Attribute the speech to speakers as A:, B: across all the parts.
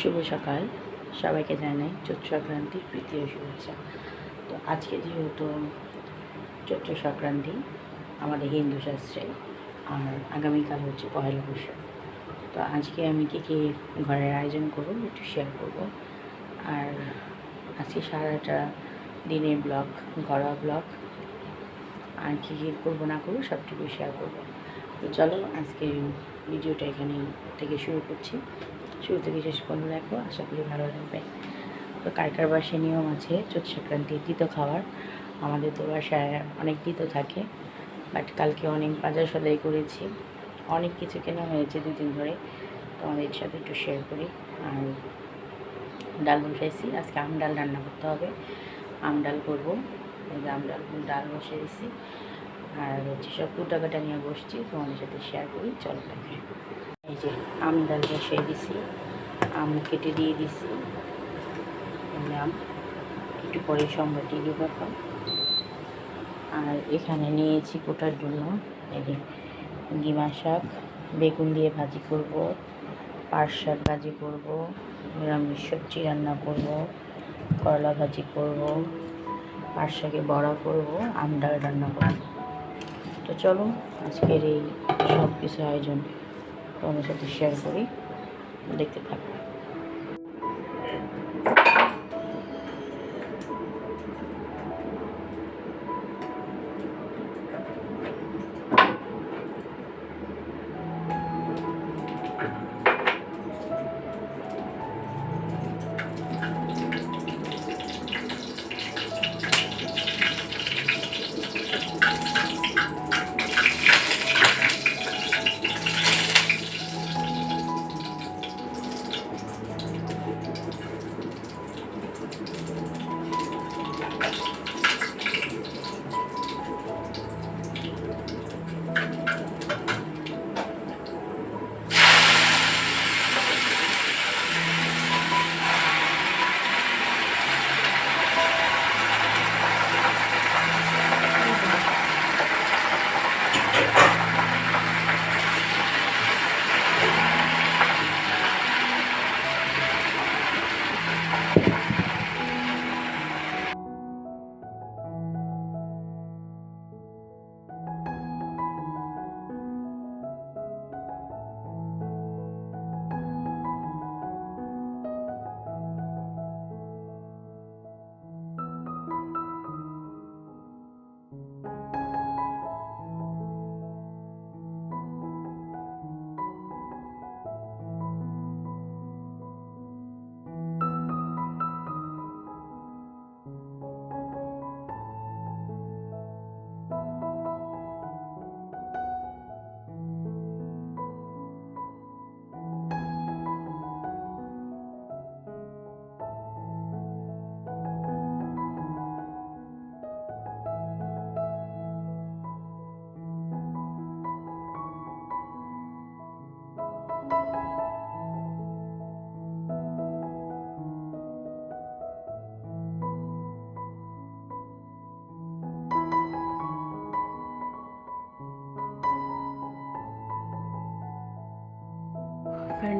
A: শুভ সকাল। সবাইকে জানাই চৈত্র সংক্রান্তির তৃতীয় শুভেচ্ছা। তো আজকে যেহেতু চৈত্র সংক্রান্তি আমাদের হিন্দু শাস্ত্রে, আর আগামীকাল হচ্ছে পয়লা বৈশাখ। তো আজকে আমি কী কী ঘরের আয়োজন করব একটু শেয়ার করব। আর আজকে সারাটা দিনের ব্লগ ঘরোয়া ব্লগ আর কী কী করব না করব সবটুকু শেয়ার করব। তো চলো আজকে ভিডিওটা এখানে থেকে শুরু করছি। শুরু থেকে শেষ পর্যন্ত রাখব আশা করি ভালো লাগবে তো কার কার বাসায় নিয়ম আছে? চৈত সংক্রান্তির তিতো খাওয়ার। আমাদের তো বাসায় অনেক তিতো থাকে বাট কালকে অনেক বাজার সদাই করেছি। অনেক কিছু কেনা হয়েছে দুদিন ধরে। তো আমাদের সাথে একটু শেয়ার করি। আর ডাল বসাইছি আজকে আম ডাল রান্না করতে হবে। আম ডাল করব। আম ডাল ডাল বসিয়েছি আর হচ্ছে সব কুটাকাটা নিয়ে বসছি। তোমাদের সাথে শেয়ার করি। চলো দেখে এই যে আম ডাল বসিয়ে দিছি, আম কেটে দিয়ে দিছি। আম, একটু পরে দিব এখন। আর এখানে নিয়েছি কোটার জন্য, এই গিমা শাক, বেগুন দিয়ে ভাজি করব, পাট শাক ভাজি করব, নিরামিষ সবজি রান্না করব, করলা ভাজি করব, পাট শাকে বড়া করব, আম ডাল রান্না করব। তো চলো, আজকের এই সব কিছু আয়োজন। তোমাদের সাথে শেয়ার করি। দেখতে থাকো।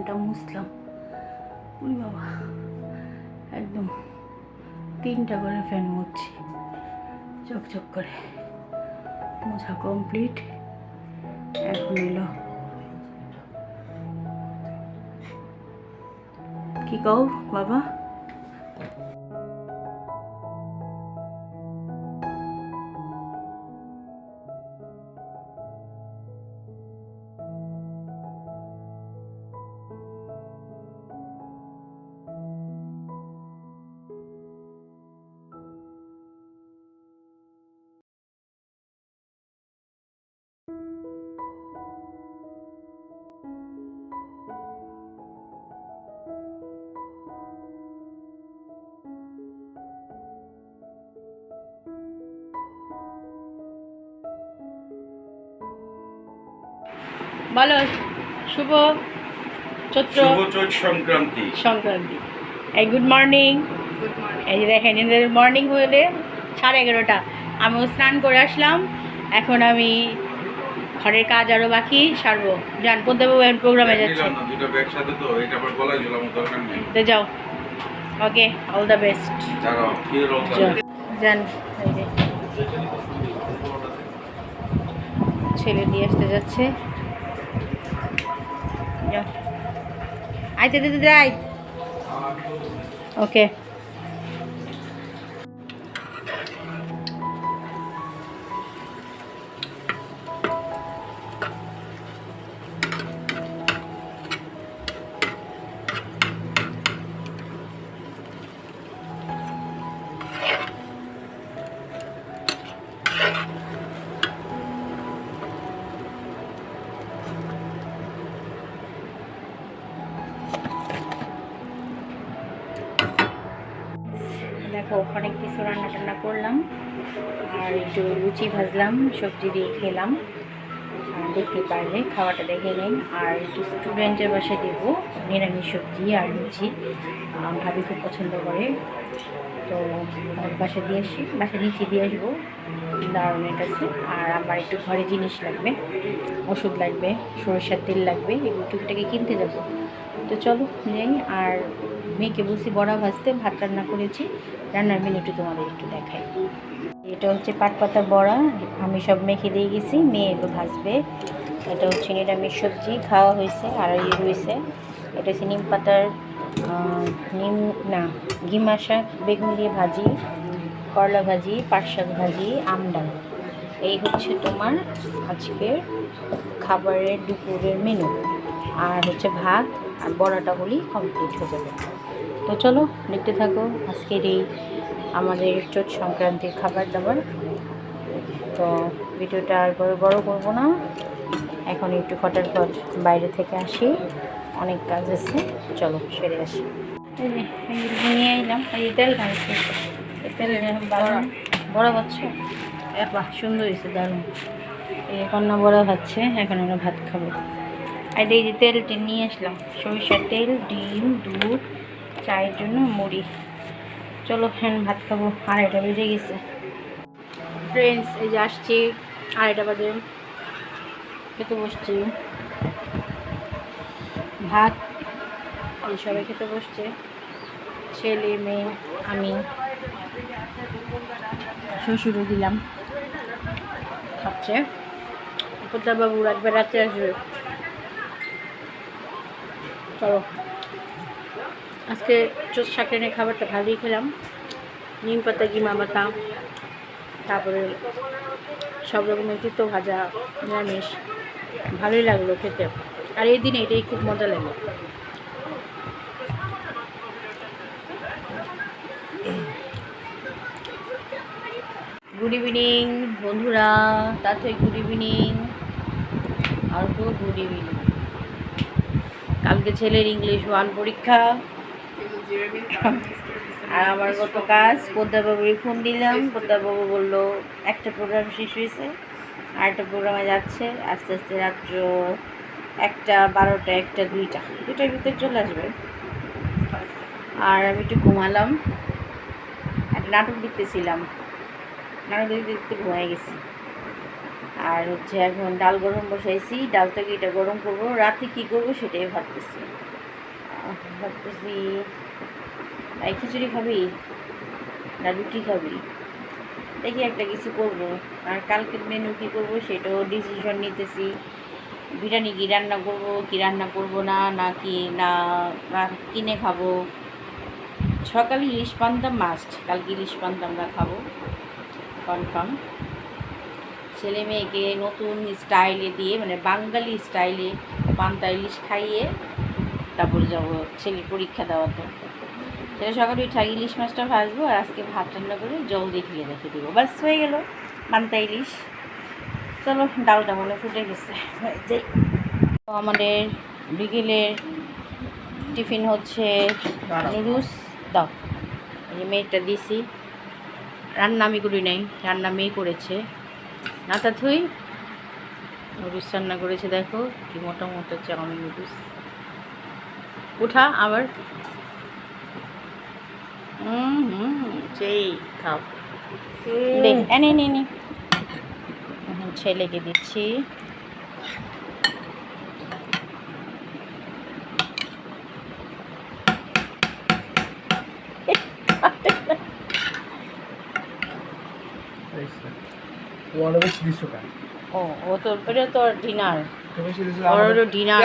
A: ফ্যানটা মুছলাম। উনি বাবা, একদম তিনটা করে ফ্যান মুছছি। চকচক করে। মোছা কমপ্লিট এখন এলো। কি কও বাবা? বলো শুভ চৈত্র
B: শুভ সংক্রান্তি।
A: সংক্রান্তি। এই গুড মর্নিং এই যে দেখেন এদের মর্নিং হলে সাড়ে এগারোটা। আমিও স্নান করে আসলাম। এখন আমি ঘরের কাজ আরও বাকি সারবো। যান পদ্মাবাবু এখন প্রোগ্রামে যাচ্ছে।
B: নিলাম না, দুটো ব্যাগ সাথে তো
A: যাও। ওকে অল দ্য বেস্ট যান ছেলে দিয়ে আসতে যাচ্ছে। আইতে দিদি যাই ওকে দেখো, অনেক কিছু রান্না টান্না করলাম। আর একটু লুচি ভাজলাম, সবজি দিয়ে খেলাম। দেখতে পারলে খাওয়াটা দেখে নিন। আর একটু স্টুডেন্টের বাসায় দেবো নিরামিষ সবজি আর লুচি। ভাবি খুব পছন্দ করে। তো বাসা দিয়ে আসি বাসা নিচে দিয়ে আসব দারুণের কাছে। আর আমার একটু ঘরে জিনিস লাগবে, ওষুধ লাগবে, সরষের তেল লাগবে, এগুলো টুকিটাকে কিনতে যাব। তো চলো যাই আর মেয়েকে বলছি বড়া ভাজতে, ভাত রান্না করেছি। রান্নার মেনুটি তোমাদের একটু দেখাই। এটা হচ্ছে পাট পাতার বড়া, আমি সব মেখে দিয়ে গেছি, মেয়ে এগুলো ভাজবে। এটা হচ্ছে নিরামিষ সবজি, খাওয়া হয়েছে আর এই রয়েছে। এটা হচ্ছে নিম পাতার নিম, না গিমা শাক, বেগুন দিয়ে ভাজি, করলা ভাজি, পাট শাক ভাজি আমডাল এই হচ্ছে তোমার আজকের খাবারের দুপুরের মেনু আর হচ্ছে ভাত আর বড়াটা হলেই কমপ্লিট হয়ে যাবে। তো চলো, দেখতে থাকো আজকের এই আমাদের চোট সংক্রান্তির খাবার দাবার। তো ভিডিওটা আর বড় বড় করব না। এখন একটু ফটাফট বাইরে থেকে আসি। অনেক কাজ আছে। চলো, সেরে আসি। নিয়ে এলাম। তেল খাইছি তেল বড় হচ্ছে বাহ, সুন্দর হয়েছে দারুণ। এই কন্যা বড় হচ্ছে এখন আমরা ভাত খাব। আর এই যে তেলটি নিয়ে আসলাম। সরিষার তেল, ডিম, দুধ, চায়ের জন্য মুড়ি। চলো হ্যাঁ ভাত খাব। আড়াইটা বেজে গেছে। ফ্রেন্ডস এই যে আসছি। আড়াইটা বাজে। খেতে বসছি। ভাত, এই সবাই খেতে বসছে। ছেলে, মেয়ে, আমি। শ্বশুরও দিলাম। খাচ্ছে। বাবু একবার রাতে আসবে। চলো। আজকে চোষ শাকের খাবারটা ভালোই খেলাম। নিম পাতা, গিমা পাতা তারপরে সব রকমের তিতো ভাজা, নিরামিষ। ভালোই লাগল খেতে। আর এই দিনে এটাই খুব মজা লাগে। গুড ইভিনিং বন্ধুরা। তাতে গুড ইভিনিং আর তো গুড ইভিনিং কালকে ছেলের ইংলিশ ওয়ান পরীক্ষা। আর আমার কত কাজ পদ্মাবাবুকে ফোন দিলাম। পদ্মাবাবু বলল, একটা প্রোগ্রাম শেষ হয়েছে আর একটা প্রোগ্রামে যাচ্ছে। আস্তে আস্তে রাত্র একটা, বারোটা, একটা, দুইটা, দুইটার ভিতরে চলে আসবে। আর আমি একটু ঘুমালাম। একটা নাটক দেখতেছিলাম। নাটক দেখতে দেখতে ঘুমাই গেছি। আর হচ্ছে এখন ডাল গরম বসাইছি, ডাল থেকে এটা গরম করব। রাতে কী করব সেটাই ভাবতেছি। ভাবতেছি তাই খিচুড়ি খাবি না রুটি খাবি? দেখি একটা কিছু করব। আর কালকের মেনু কী করব সেটাও ডিসিশন নিতেছি। বিরিয়ানি কি রান্না করব, কি রান্না করব না না কি, না কিনে খাব। সকালে ইলিশ পান্তা মাস্ট কালকে ইলিশ পান্তা আমরা খাব। কনফার্ম ছেলে মেয়েকে নতুন স্টাইলে দিয়ে মানে বাঙালি স্টাইলে পান্তা ইলিশ খাইয়ে তারপরে যাব ছেলে পরীক্ষা দেওয়াতে সেটা সকালে ওই ঠাই ইলিশ মাছটা ভাজবো আর আজকে ভাত রান্না করে জল দিয়ে ধুয়ে রেখে দেবো। বাস হয়ে গেল পান্তা ইলিশ। চলো ডালটা মনে ফুটে গেছে। তো আমাদের বিকেলের টিফিন হচ্ছে নুডলস। দাও মেয়েটা দিছি। রান্না আমি করি নাই রান্না মেয়ে করেছে। নাতা থুই নুডলস রান্না করেছে দেখো কি মোটা মোটা চাউমিন নুডলস। উঠা আবার। হুম হুম সেই খাও। নে নে নে। ছেলেকে দিচ্ছি। Thanks.
C: তোমার বেশি দিছো কেন?
A: ও ও তো এটা তো ডিনার ওর ডিনার